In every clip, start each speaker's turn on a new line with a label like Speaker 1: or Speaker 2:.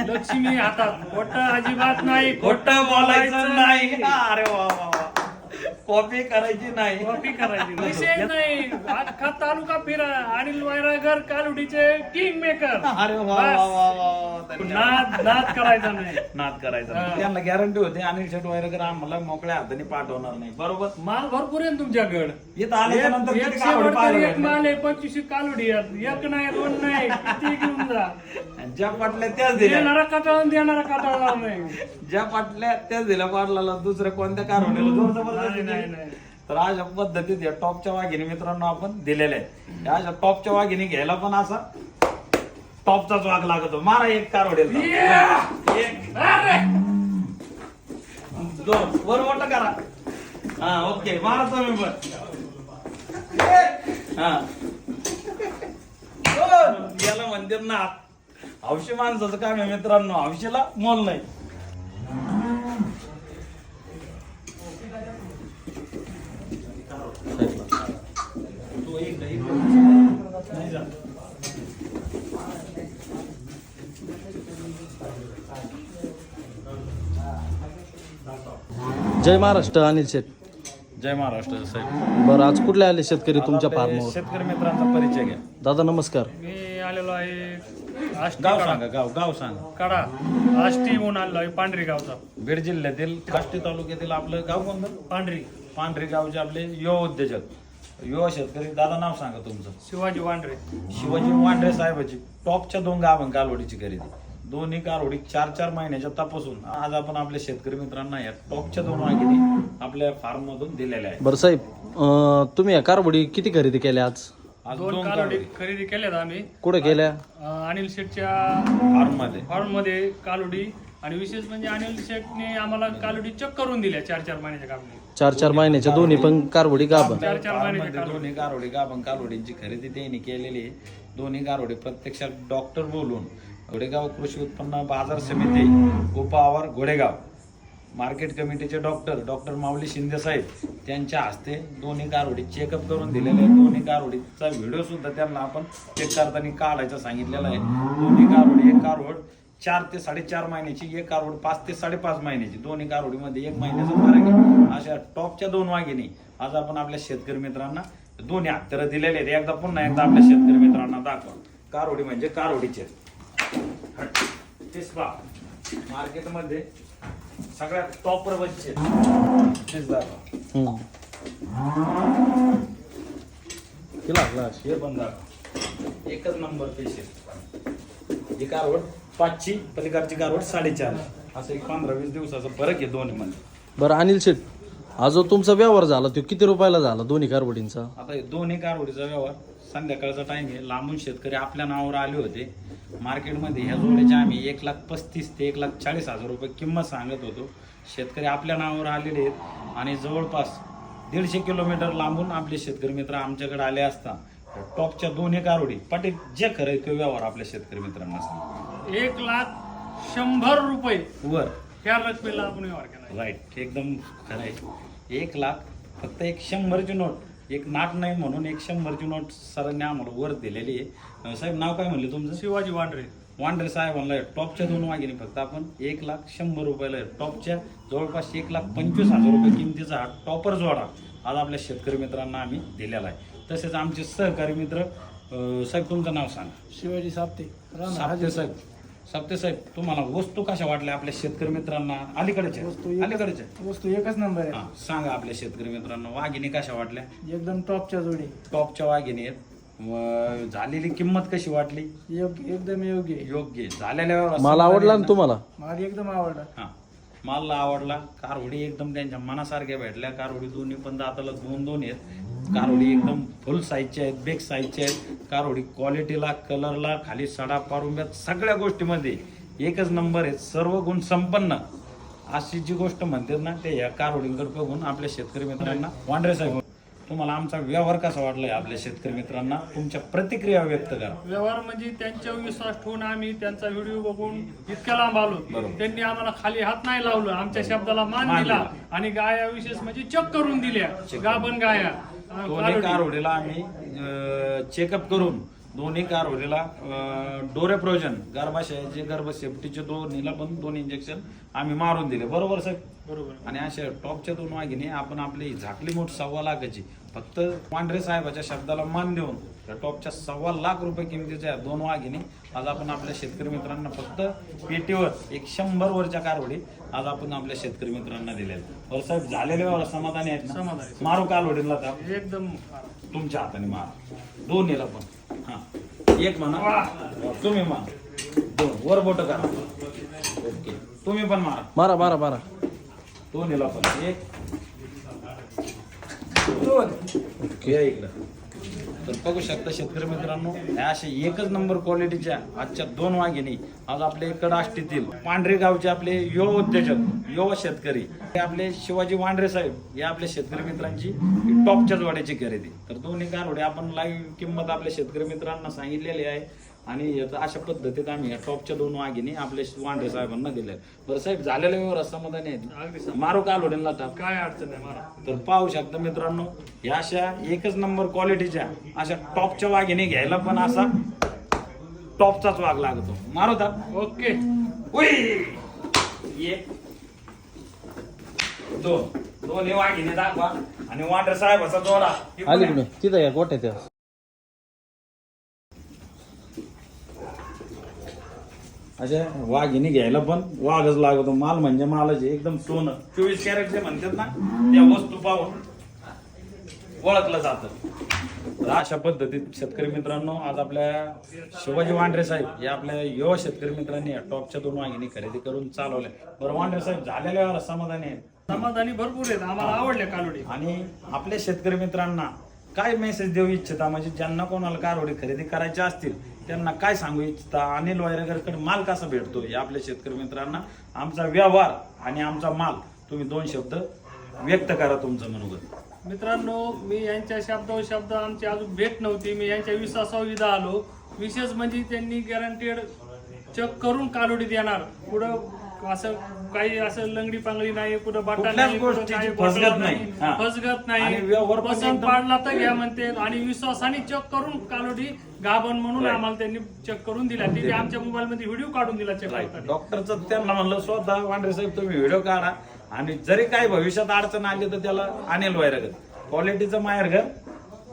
Speaker 1: लक्ष्मी हातात. खोट अजिबात नाही.
Speaker 2: खोट बोलायचं नाही. अरे वा वा वा. कॉपी करायची नाही.
Speaker 1: कॉपी करायची विषय नाही. अख्खा तालुका फिरा अनिल वायरागर कालुडीचे किंग मेकर
Speaker 2: अरे वा वा वा वा
Speaker 1: नाद नाद करायचा नाही.
Speaker 2: नाद करायचा
Speaker 1: हा.
Speaker 2: त्यांना गॅरंटी होती अनिल शेट वगैरे आम्हाला मोकळ्या हाताने पाठवणार नाही. बरोबर.
Speaker 1: माल भरपूर आहे ना तुमच्याकडे?
Speaker 2: इथं आल्याच्यानंतर
Speaker 1: एक
Speaker 2: किती
Speaker 1: शेवट
Speaker 2: कावड
Speaker 1: तर
Speaker 2: पाहायला
Speaker 1: एक
Speaker 2: भेटले.
Speaker 1: माल आहे पंचवीस कालुडी आहेत एक नाही दोन नाही. किती घेऊन जा.
Speaker 2: आणि ज्या पाटल्या त्याच दिल्या.
Speaker 1: देणारा काटाळून देणारा काटाळा नाही.
Speaker 2: ज्या पाटल्या त्याच दिल्या पाटलाला दुसऱ्या कोणत्या कारवणीला जोर जबरदस्ती
Speaker 1: नाही, नाही.
Speaker 2: तर अशा पद्धतीत या टॉपच्या वाघिणी मित्रांनो आपण दिलेल्या आहेत. या अशा टॉपच्या वाघिणी घ्यायला पण असा टॉपचाच वाघ लागतो. मारा एक कारवडेल एक! दोन वर मोठं करा. हा ओके. मारा तुम्ही पण. हा. दोन. याला ना हौशी माणसाचं काम आहे मित्रांनो. हौशीला मोल नाही तो एक एक नाही जात.
Speaker 3: जय महाराष्ट्र अनिल शेठ.
Speaker 2: जय महाराष्ट्र साहेब.
Speaker 3: बरं आज कुठले आले शेतकरी तुमच्या
Speaker 2: आपले
Speaker 3: फार्मवर?
Speaker 2: शेतकरी मित्रांचा परिचय घ्या.
Speaker 3: दादा नमस्कार.
Speaker 1: मी आलेलो आहे आष्टी
Speaker 2: गाव
Speaker 1: कडा.
Speaker 2: सांगा गाव गाव सांगा.
Speaker 1: कडा. आष्टी म्हणून आलेलो आहे पांढरी गावचा.
Speaker 2: बीड जिल्ह्यातील काष्टी तालुक्यातील आपलं गाव कोणतं?
Speaker 1: पांढरी.
Speaker 2: पांढरे गावचे आपले युवा उद्योजक. युवा शेतकरी दादा नाव सांगा तुमचं.
Speaker 1: शिवाजी वांढरे
Speaker 2: शिवाजी वांढरे साहेबाची टॉपच्या दोन गावन कालवडीची खरेदी. दोन्ही कारवडी चार चार महिन्याच्या तपासून. आज आपण आपल्या शेतकरी मित्रांना या टॉपच्या दोन वाघिणी आपल्या फार्म मधून दिलेल्या आहेत.
Speaker 3: बरं साहेब अं, तुम्ही या कारवडी किती खरेदी केल्या आज?
Speaker 2: आज
Speaker 1: दोन
Speaker 2: कालवडी
Speaker 1: खरेदी केल्यात आम्ही.
Speaker 3: कुठे केल्या?
Speaker 1: अं, अनिल शेठच्या फार्ममध्ये फार्ममध्ये कालोडी आणि विशेष म्हणजे अनिल शेठने आम्हाला कालोडी चेक करून दिल्या चार चार महिन्याच्या कालोडी
Speaker 3: चार चार महिन्याच्या दोन्ही पण कारवडी
Speaker 1: चार चार महिन्याच्या कालोडी
Speaker 2: दोन्ही कारवडी गाभण. कालवडींची खरेदी त्यांनी केलेली आहे. दोन्ही कारवडी प्रत्यक्षात डॉक्टर बोलून घोडेगाव कृषी उत्पन्न बाजार समिती उपआवार घोडेगाव मार्केट कमिटीचे डॉक्टर डॉक्टर माऊली शिंदे साहेब त्यांच्या हस्ते दोन्ही कारवडी चेकअप करून दिलेले आहेत. दोन्ही कारवडीचा व्हिडिओ सुद्धा त्यांना आपण चेक करताना काढायचा सांगितलेला आहे. दोन्ही कारवडी एक कारवड चार ते साडेचार महिन्याची एक कारवड पाच ते साडेपाच महिन्याची दोन्ही कारवडीमध्ये एक महिन्याचा फरक आहे. अशा टॉपच्या दोन वाघिणी. आज आपण आपल्या शेतकरी मित्रांना दोन्ही हत्यारं दिलेले आहेत. एकदा पुन्हा एकदा आपल्या शेतकरी मित्रांना दाखवा कारवडी म्हणजे कारवडीचे पहा. मार्केटमध्ये सगळ्यात टॉपर बच्चे
Speaker 3: लागला
Speaker 2: हे पण दाखवा. एकच नंबर पेशंट ही कारवड पाचची पलीकडची कारवड साडेचार. असं एक पंधरा वीस दिवसाचा फरक आहे दोन्ही मध्ये.
Speaker 3: बरं अनिल शेठ हा जो तुमचा व्यवहार झाला तो किती रुपयाला झाला दोन्ही कारवडींचा
Speaker 2: आता हे दोन्ही कारवडीचा व्यवहार संध्याकाळचा टाइम आहे. लांबून शेतकरी आपल्या नावावर आले होते. मार्केटमध्ये ह्या जोड्याच्या आम्ही एक लाख पस्तीस ते एक लाख चाळीस हजार रुपये किंमत सांगत होतो. शेतकरी आपल्या नावावर आलेले आहेत आणि जवळपास दीडशे किलोमीटर लांबून आपले शेतकरी मित्र आमच्याकडे आले असता. टॉपच्या दोन्ही कारवडी पाटील जे खरं आहे ते व्यवहार आपल्या शेतकरी मित्रांना सांगा.
Speaker 1: एक लाख शंभर रुपये
Speaker 2: वर.
Speaker 1: ह्या रकमेला आपण व्यवहार केला.
Speaker 2: राईट एकदम खरं आहे. एक लाख फक्त एक शंभरची नोट. एक नाट नाही म्हणून एक शंभरची नोट सरांनी आम्हाला वर दिलेली आहे. साहेब नाव काय म्हणले तुमचं?
Speaker 1: शिवाजी वांढरे
Speaker 2: वांडरे साहेबांना टॉपच्या दोन वाघिणी फक्त आपण. एक लाख शंभर रुपयाला. टॉपच्या जवळपास एक लाख पंचवीस हजार रुपये किमतीचा हा टॉपर जोडा आज आपल्या शेतकरी मित्रांना आम्ही दिलेला आहे. तसेच आमचे सहकारी मित्र साहेब तुमचं नाव सांगा.
Speaker 1: शिवाजी साप्ते.
Speaker 2: साप्ते साहेब. साप्ते साहेब तुम्हाला वस्तू कशा वाटल्या आपल्या शेतकरी मित्रांना? अलीकडच्या? अलीकडच्या?
Speaker 1: वस्तू एकच नंबर आहे.
Speaker 2: हा सांगा आपल्या शेतकरी मित्रांना वाघिणी कशा वाटल्या?
Speaker 1: एकदम टॉपच्या जोडी.
Speaker 2: टॉपच्या वाघिणी आहेत. व झालेली किंमत कशी वाटली?
Speaker 1: योग्य एकदम योग्य
Speaker 2: योग्य झालेल्या व्यवहारात
Speaker 3: मला आवडला ना तुम्हाला?
Speaker 1: मला एकदम आवडला.
Speaker 2: हा मला आवडला. कारवडी एकदम त्यांच्या मनासारख्या भेटल्या. कारवडी दोन्ही पण दाताला दोन दोन आहेत. कारवडी एकदम फुल साईजच्या आहेत बेग साईजच्या आहेत. कारवडी क्वालिटीला कलरला खाली सडा पारुंब्यात सगळ्या गोष्टीमध्ये एकच नंबर आहेत सर्व गुण संपन्न. अशी जी गोष्ट म्हणतात ना ते या कारवडींकडे बघून आपल्या शेतकरी मित्रांना. वांढरे साहेब तुम्हाला आमचा व्यवहार कसा वाटलाय आपल्या शेतकरी मित्रांना? तुमच्या प्रतिक्रिया व्यक्त करा.
Speaker 1: व्यवहार म्हणजे त्यांच्यावर विश्वास ठेवून आम्ही त्यांचा व्हिडिओ बघून इतक्या लांब आलो. त्यांनी आम्हाला खाली हात नाही लावलं आमच्या शब्दाला मान दिला. आणि गाया विशेष म्हणजे चेक करून दिल्या. गाभण गाया.
Speaker 2: दोन्ही
Speaker 1: कालोडी.
Speaker 2: कारवडीला आम्ही चेकअप करून दोन्ही कारवरीला डोरेप्रोजन गर्भाशयाचे गर्भ सेफ्टीचे दोन्हीला पण दोन इंजेक्शन आम्ही मारून दिले बरोबर साहेब
Speaker 1: बरोबर
Speaker 2: आणि अशा टॉपच्या दोन वाघिणी आपण आपली झाकली मोठ सव्वा लाखाची फक्त पांढरे साहेबाच्या शब्दाला मान देऊन त्या टॉपच्या सव्वा लाख रुपये किमतीच्या या दोन वाघिणी आज आपण आपल्या शेतकरी मित्रांना फक्त पेटीवर एक शंभर वरच्या कारवडी आज आपण आपल्या शेतकरी मित्रांना दिलेल्या बरं साहेब झालेले व्यवहार समाधानी आहेत ना?
Speaker 1: समाधानी.
Speaker 2: मारू कालवडीला का
Speaker 1: एकदम
Speaker 2: तुमच्या हाताने मारा. दोन्हीला पण. हा. एक म्हणा. तुम्ही मारा. दोन. वर बोट करा. ओके. तुम्ही पण मारा.
Speaker 3: मारा मारा मारा.
Speaker 2: दोन्हीला पण. एक.
Speaker 3: ओके.
Speaker 2: या इकडं. तर बघू शकता शेतकरी मित्रांनो ह्या अशा एकच नंबर क्वालिटीच्या आजच्या दोन वाघिणी आज आपल्या इकडं आष्टीतील पांढरे गावचे आपले युवा उद्योजक युवा शेतकरी हे आपले शिवाजी वांढरे साहेब या आपल्या शेतकरी मित्रांची टॉपच्याच वाड्याची खरेदी. तर दोन्ही कारवडे आपण लाईव्ह किंमत आपल्या शेतकरी मित्रांना सांगितलेली आहे. आणि याचं अशा पद्धतीत आम्ही या टॉपच्या दोन वाघिणी आपल्या वांढरे साहेबांना दिल्या बरं साहेब झालेल्या व्यवहार समाधानी आहेत मारू कालवडीला टाक
Speaker 1: काय अडचण नाही मला
Speaker 2: तर पाहू शकता मित्रांनो या अशा एकच नंबर क्वालिटीच्या अशा टॉपच्या वाघिणी घ्यायला पण असा टॉपचाच वाघ लागतो. मारू
Speaker 1: ओके.
Speaker 2: एक दोन. दोन हे वाघिणी दाखवा. आणि वांडर साहेबाचा जोडा.
Speaker 3: तिथं या गोट्या त्या
Speaker 2: अशा वाघिणी घ्यायला पण वाघच लागतो. माल म्हणजे मालच. एकदम सोनं. चोवीस कॅरेटचे म्हणतात ना त्या वस्तू पाहून ओळखलं जातं. तर अशा पद्धतीत शेतकरी मित्रांनो आज आपल्या शिवाजी वांढरे साहेब या आपल्या युवा शेतकरी मित्रांनी या टॉपच्या दोन वाघिणी खरेदी करून चालवल्या. बरं वांढरे साहेब झालेल्या समाधानी आहेत?
Speaker 1: समाधानी भरपूर आहेत. आम्हाला आवडल्या कालोडी
Speaker 2: आणि आपल्या शेतकरी मित्रांना काय मेसेज देऊ इच्छिता? म्हणजे ज्यांना कोणाला कारवडी खरेदी करायची असतील त्यांना काय सांगू इच्छिता? अनिल वायरगरकडे माल कसा भेटतो? या आपल्या शेतकरी मित्रांना आमचा व्यवहार आणि आमचा माल तुम्ही दोन शब्द व्यक्त करा तुमचं मनोगत.
Speaker 1: मित्रांनो मी यांच्या शब्दावर शब्द आमची अजून भेट नव्हती. मी यांच्या विश्वासावर इथं आलो. विशेष म्हणजे त्यांनी गॅरंटेड चेक करून कालोडी देणार. पुढं असं काही असं लंगडी पांगडी नाही पुढं बाटा
Speaker 2: कुठल्याच
Speaker 1: नाही पुढं
Speaker 2: गोष्टीची
Speaker 1: काही
Speaker 2: फसगत नाही. हा.
Speaker 1: फसगत
Speaker 2: आणि
Speaker 1: नाही
Speaker 2: व्यवहार पण
Speaker 1: पसंत
Speaker 2: एकदम-
Speaker 1: पाडला तर घ्या म्हणते. आणि विश्वासाने चेक करून कालोडी गाभण म्हणून
Speaker 2: Right.
Speaker 1: आम्हाला त्यांनी चेक करून दिला तिथे आमच्या मोबाईल मध्ये व्हिडिओ काढून दिला चेक करताना.
Speaker 2: डॉक्टरचं त्यांना म्हणलं स्वतः वांढरे साहेब तुम्ही व्हिडिओ काढा. आणि जरी काही भविष्यात अडचण आली तर त्याला अनिल वायरगर क्वालिटीचं माहेरघर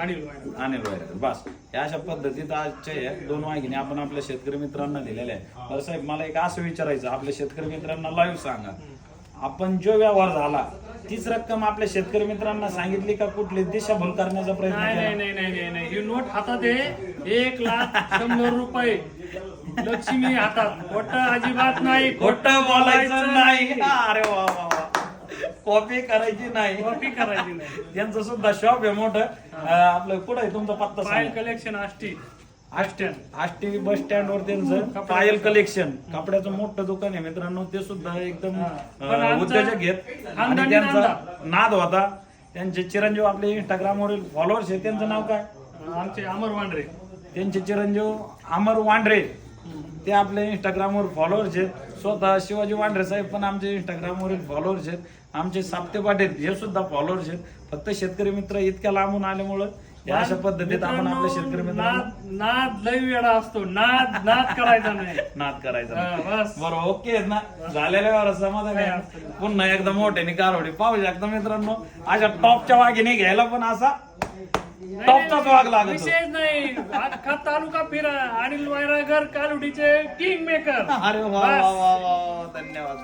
Speaker 1: वाहिनी.
Speaker 2: अनिल वायरकर बस. या अशा पद्धतीत आजच्या या दोन वाघिणी आपण आपल्या शेतकरी मित्रांना दिलेल्या आहे बरं साहेब मला एक असं विचारायचं आपल्या शेतकरी मित्रांना लाईव्ह सांगा. आपण जो व्यवहार झाला तीच रक्कम आपल्या शेतकरी मित्रांना सांगितली का कुठली? दिशाभूल करण्याचा प्रयत्न
Speaker 1: नाही नाही
Speaker 2: केला.
Speaker 1: नाही नाही नाही नाही. ही नोट हातात आहे. एक लाख शंभर रुपये. लक्ष्मी हातात. खोट अजिबात नाही.
Speaker 2: खोटं बोलायचं नाही. अरे वा वा वा. कॉपी करायची नाही.
Speaker 1: कॉपी करायची नाही.
Speaker 2: त्यांचं सुद्धा शॉप आहे मोठं. आपलं कुठं आहे तुमचा पत्ता सांगा.
Speaker 1: Collection Ashti
Speaker 2: Ashti Ashti bus stand वर त्यांचं पायल कलेक्शन कपड्याचं मोठं दुकान आहे मित्रांनो ते सुद्धा एकदम
Speaker 1: हा.
Speaker 2: अं,
Speaker 1: पण आमचं
Speaker 2: उद्योजक घेत आणि त्यांचा
Speaker 1: नांदा.
Speaker 2: नाद होता. त्यांचे चिरंजीव आपले इंस्टाग्राम वरील फॉलोअर्स आहे त्यांचं नाव काय?
Speaker 1: आमचे अमर वांढरे
Speaker 2: त्यांचे चिरंजीव अमर वांढरे ते आपले इंस्टाग्राम वर फॉलोअर्स आहेत. स्वतः शिवाजी वांढरे साहेब पण आमचे इंस्टाग्राम वरील फॉलोअर्स आहेत. आमचे साप्ते पाटील हे सुद्धा फॉलोअर्स आहेत. फक्त शेतकरी मित्र इतक्या लांबून आल्यामुळं या अशा पद्धतीत आपण आपल्या शेतकरी मित्रांना
Speaker 1: नाद नाद लय वेळा असतो. नाद नाद करायचा नाही.
Speaker 2: नाद करायचा
Speaker 1: हा, बस.
Speaker 2: बरं ओके आहेत ना झालेल्या वेळा समाधान आहे. पुन्हा एकदा मोठ्याने कारवडी पाहू शकता मित्रांनो. अशा टॉपच्या वाघिणी घ्यायला पण असा टॉपचाच वाघ लागतो
Speaker 1: विशेष नाही. अख्खा तालुका फिरा अनिल वायरागर कालुडीचे किंग मेकर
Speaker 2: अरे वा वा वा वा वा. धन्यवाद.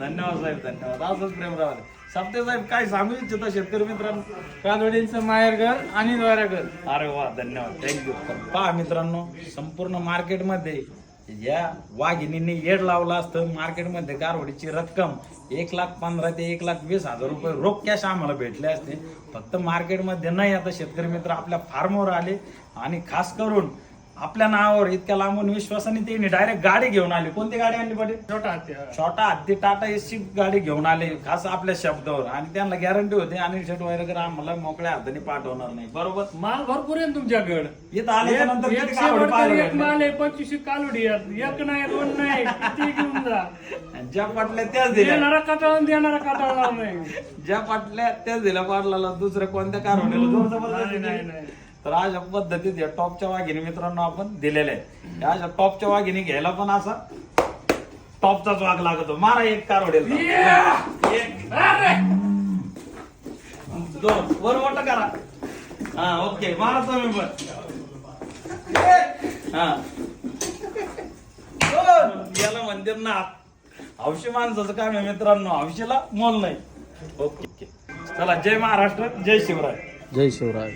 Speaker 2: धन्यवाद साहेब धन्यवाद. असंच प्रेम राहू सप्ते साहेब काय सांगू इच्छिता शेतकरी मित्रांनो?
Speaker 1: कालुडींचं माहेरघर अनिल वायरागर
Speaker 2: अरे वा धन्यवाद. थँक्यू पहा मित्रांनो संपूर्ण मार्केटमध्ये या वाघिणींनी येड लावलं असतं. मार्केटमध्ये गारवडीची रक्कम एक लाख पंधरा ते एक लाख वीस हजार रुपये रोख कॅश आम्हाला भेटले असते. फक्त मार्केटमध्ये नाही आता शेतकरी मित्र आपल्या फार्मवर आले आणि खास करून आपल्या नावावर इतक्या लांबून विश्वासाने त्यांनी डायरेक्ट गाडी घेऊन आली. कोणती गाडी आणली पाटील
Speaker 1: छोटा हत्या
Speaker 2: छोटा हत्ती टाटा एसची गाडी घेऊन आले खास आपल्या शब्दावर. आणि त्यांना गॅरंटी होती आणि शेट वगैरे आम्हाला मोकळ्या हाताने पाठवणार नाही. बरोबर?
Speaker 1: माल भरपूर आहे ना तुमच्याकडे.
Speaker 2: इथं आल्याच्यानंतर
Speaker 1: एक
Speaker 2: किती
Speaker 1: शेवट तर माल आहे पंचवीसशे कालोडी आहेत एक नाही दोन नाही किती घेऊन जा.
Speaker 2: भेटल्या. ज्या पाटल्या त्याच दिल्या.
Speaker 1: देणारा कटाळून देणारा कटाळणार नाही.
Speaker 2: ज्या पाटल्या त्याच दिल्या पाटलाला दुसऱ्या कोणत्या कारवडीला जोर
Speaker 1: नाही,
Speaker 2: दिली.
Speaker 1: नाही.
Speaker 2: तर अशा पद्धतीत या टॉपच्या वाघिणी मित्रांनो आपण दिलेल्या आहेत. या अशा टॉपच्या वाघिणी घ्यायला पण असा टॉपचाच वाघ लागतो. मारा एक कार उडेल दोन. वर मोठं करा. हा ओके. मारा तुम्ही पण. हा. दोन. याला म्हणते ना हौशी माणसाचं काम आहे मित्रांनो. हौशीला मोल नाही. ओके. चला जय महाराष्ट्र जय शिवराय.
Speaker 3: जय शिवराय.